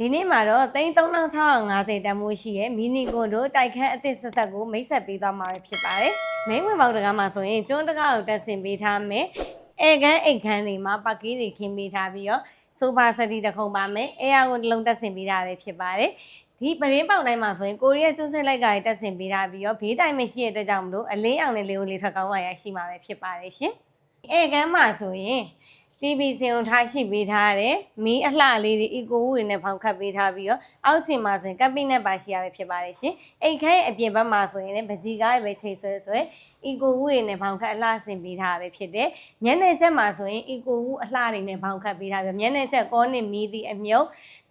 ဒီနေ့မှာတော့3350တန်မိုးရှိရဲ့မီနီကွန်တို့တိုက်ခန်းအသစ်ဆက်ဆက်ကိုမိတ်ဆက်ပေးသွားမှာဖြစ်ပါတယ်။မိန်းဝင်ပေါက်တကားမှာဆိုရင်ကျွန်းတကားကိုတက်ဆင်ပေးထားမယ်။အဲခန်းအိတ်ခန်းတွေမှာပါကီးတွေခင်းပေးထားပြီးတော့ဆိုဖာစတီတစ်ခုံပါမယ်။အဲယာကိုတစ်လုံးတက်ဆင်ပေးထားပဲဖြစ်ပါတယ်။ဒီပရင်းပေါက်တိုင်းမှာဆိုရင်ကိုရီးယားကျွန်းစစ်လိုက်ကတွေတက်ဆင်ပေးထားပြီးတော့ဘေးတိုင်မရှိတဲ့အတွက်ကြောင့်မလို့အလင်းအောင်နဲ့လေးကိုလေးထက်ကောင်းသွားရရှိမှာပဲဖြစ်ပါတယ်ရှင်။အဲခန်းမှာဆိုရင် PVC ကိုထားရှိပေးထားတယ်။မီးအလှလေးတွေ eco wood တွေနဲ့ဖောင်ခတ်ပေးထားပြီးတော့အောက်ခြေမှာဆိုရင်ကပ်ပိနဲ့ပါရှိရပဲဖြစ်ပါတယ်ရှင်။အိတ်ခဲအပြင်ဘက်မှာဆိုရင်လည်းပကြီးကားပဲချိန်ဆွဲဆွဲ eco wood တွေနဲ့ဖောင်ခတ်အလှဆင်ပေးထားပဲဖြစ်တယ်။မျက်နှာချက်မှာဆိုရင် eco wood အလှတွေနဲ့ဖောင်ခတ်ပေးထားပြီးမျက်နှာချက်ကောနစ်မီးသည့်အမြုပ်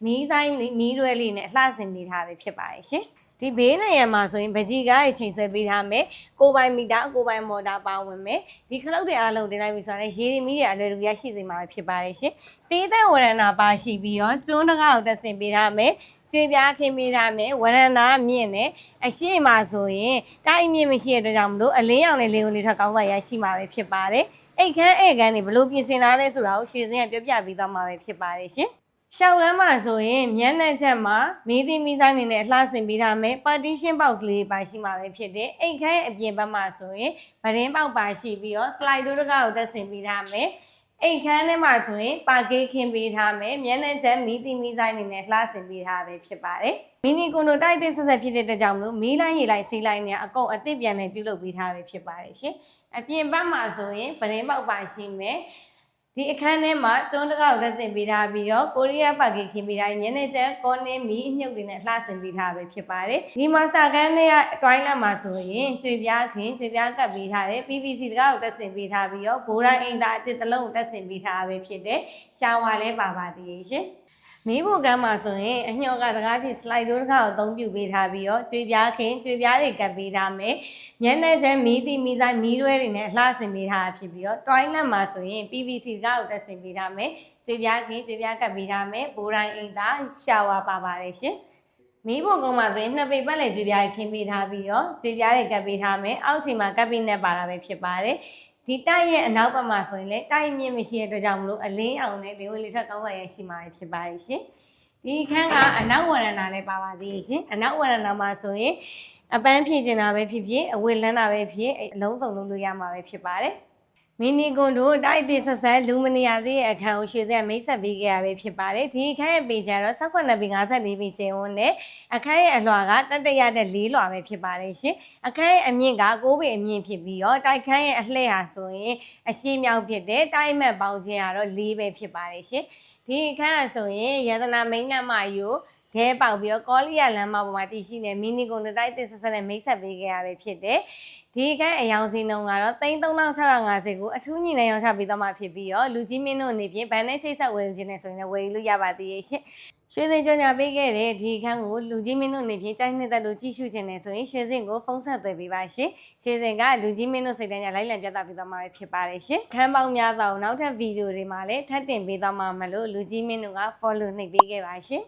မီးဆိုင်မီးရွယ်လေးနဲ့အလှဆင်ပေးထားပဲဖြစ်ပါတယ်ရှင်။ ဒီဘေးနေရမှာဆိုရင်ပကြီးကားရေချိန်ဆွဲပေးထားမယ်ကိုပိုင်မီတာကိုပိုင်မော်တာပါဝင်မယ်ဒီခလုတ်တွေအားလုံးတင်လိုက်ပြီဆိုတော့ရေဒီမီတွေအလွယ်တကူရရှိစေမှာဖြစ်ပါတယ်ရှင်တေးတဲ့ဝရဏပါရှိပြီးတော့ကျွန်းတကားကိုတက်ဆင်ပေးထားမယ်ကျွေးပြားခင်းပေးထားမယ်ဝရဏမြင့်နဲ့အရှိမဆိုရင်တိုက်မြင့်မရှိတဲ့အတွက်ကြောင့်မလို့အလင်းရောင်နဲ့လေးကိုလေးထပ်ကောင်းစွာရရှိမှာပဲဖြစ်ပါတယ်အိတ်ခမ်းအိတ်ခမ်းတွေဘလို့ပြင်ဆင်ထားလဲဆိုတာကိုရှင်းစင်းကပြောပြပေးသွားမှာပဲဖြစ်ပါတယ်ရှင် ရှောက်လမ်းမှာဆိုရင်မျက်နှာချက်မှာမီးသီးမီးဆိုင်နေနဲ့အလှဆင်ပေးထားမယ် partition box လေးပါရှိမှာပဲဖြစ်တယ်အိတ်ခိုင်းအပြင်ဘက်မှာဆိုရင်ဗရင်ပေါက်ပါရှိပြီးတော့ slide တို့တကောက်တက်ဆင်ပေးထားမယ်အိတ်ခမ်းထဲမှာဆိုရင်ပါကေးခင်းပေးထားမယ်မျက်နှာချက်မီးသီးမီးဆိုင်နေနဲ့လှဆင်ပေးထားပဲဖြစ်ပါတယ်မီနီကွန်ဒိုတိုက်တဲ့ဆက်ဆက်ဖြစ်တဲ့အတွက်ကြောင့်မလို့မီးလိုင်းရေလိုက်စီးလိုက်နဲ့အကုန်အသစ်ပြန်နဲ့ပြုလုပ်ပေးထားပဲဖြစ်ပါတယ်ရှင်အပြင်ဘက်မှာဆိုရင်ဗရင်ပေါက်ပါရှိမယ် ဒီအခန်းထဲမှာကျွန်းတကောက်လက်ဆင်ပေးထားပြီးတော့ကိုရီးယားပါကီခင်းပေးထားပြီးမျက်နှာချက်ကောနင်းမီအမြုပ်တွေနဲ့လှဆင်ပေးထားပဲဖြစ်ပါတယ်ဒီမှာစာကန်းထဲကတွိုင်းလက်မှာဆိုရင်ကျွေပြားခင်းကျွေပြားကပ်ပေးထားတယ် PVC တကောက်တက်ဆင်ပေးထားပြီးတော့ဘိုးတိုင်းအိမ်သားအတစ်တစ်လုံးကိုတက်ဆင်ပေးထားပဲဖြစ်တယ်ရှာဝါလည်းပါပါသေးရဲ့ရှင် မီးဖို့ကမ်းမှာဆိုရင်အညော့ကတကားဖြစ် slide တို့တစ်ခါကိုအသုံးပြုပေးထားပြီးတော့ကျွေပြားခင်းကျွေပြားတွေကပ်ပေးထားမယ်မျက်နှာချက်မီးတိမီးဆိုင်မီးရွဲတွေနဲ့အလှဆင်ပေးထားတာဖြစ်ပြီးတော့ toilet မှာဆိုရင် PVC ကားကိုတက်ဆင်ပေးထားမယ်ကျွေပြားခင်းကျွေပြားကပ်ပေးထားမယ်ဘိုးတိုင်းအိမ်သားရှာဝါပါပါတယ်ရှင်မီးဖို့ကုန်းမှာဆိုရင်နှစ်ပေပတ်လည်ကျွေပြားခင်းပေးထားပြီးတော့ကျွေပြားတွေကပ်ပေးထားမယ်အောက်ချိန်မှာကပ်ပေးနေပါတာပဲဖြစ်ပါတယ် ဒီတိုက်ရဲ့အနောက်ဘက်မှာဆိုရင်လည်းတိုက်မြင့်မရှိတဲ့အတွက်ကြောင့်မလို့အလင်းအောင်နဲ့လေဝင်လေထက်ကောင်းစွာရရှိမှာဖြစ်ပါတယ်ရှင်ဒီခန်းကအနောက်ဝရဏလည်းပါပါသေးရဲ့ရှင်အနောက်ဝရဏမှာဆိုရင်အပန်းဖြည့်ကျင်တာပဲဖြစ်ဖြစ်အဝတ်လန်းတာပဲဖြစ်အလုံးစုံလုပ်လို့ရမှာပဲဖြစ်ပါတယ် မီနီကွန်တို့တိုက်အစ်ဆက်ဆက်လူမနီယာသေးရဲ့အခန်းကိုရှေ့ဆက်မိတ်ဆက်ပေးခဲ့ရပဲဖြစ်ပါတယ်ဒီအခန်းရဲ့ပေကြတော့18ပေ54ပေချင်းဝန်းနဲ့အခန်းရဲ့အလွှာကတတရတဲ့၄လွှာပဲဖြစ်ပါတယ်ရှင်အခန်းရဲ့အမြင့်က9ပေအမြင့်ဖြစ်ပြီးတော့တိုက်ခန်းရဲ့အလှည့်ဟာဆိုရင်အရှင်းမြောက်ဖြစ်တဲ့တိုက်မက်ပေါင်းခြင်းကတော့၄ပဲဖြစ်ပါတယ်ရှင်ဒီအခန်းကဆိုရင်ရတနာမိန်းလမ်းမယူ ခဲပေါက်ပြီးတော့ကောလီယာလမ်းမပေါ်မှာတည်ရှိနေမီနီကွန်တိုက်တစ်ဆက်ဆက်နဲ့မိတ်ဆက်ပေးခဲ့ရပဲဖြစ်တယ်ဒီကန်းအယောင်စီနှုံကတော့3650ကိုအထူးညီနိုင်အောင်ချပေးသွားမှာဖြစ်ပြီးတော့လူကြီးမင်းတို့အနေဖြင့်ဗန်နဲ့ချိတ်ဆက်ဝယ်ခြင်းနဲ့ဆိုရင်လည်းဝယ်ယူလို့ရပါသေးရဲ့ရှင်ရွှေစိန်ကြော်ညာပေးခဲ့တဲ့ဒီခန်းကိုလူကြီးမင်းတို့အနေဖြင့်ကြိုက်နှစ်သက်လို့ကြည့်ရှုခြင်းနဲ့ဆိုရင်ရွှေစိန်ကိုဖုန်းဆက်သွယ်ပေးပါရှင်ရွှေစိန်ကလူကြီးမင်းတို့စိတ်တိုင်းကြလိုက်လံပြသပေးသွားမှာဖြစ်ပါတယ်ရှင်ခန်းပေါင်းများစွာကိုနောက်ထပ်ဗီဒီယိုတွေမှာလည်းထပ်တင်ပေးသွားမှာမလို့လူကြီးမင်းတို့က follow နှိပ်ပေးခဲ့ပါရှင်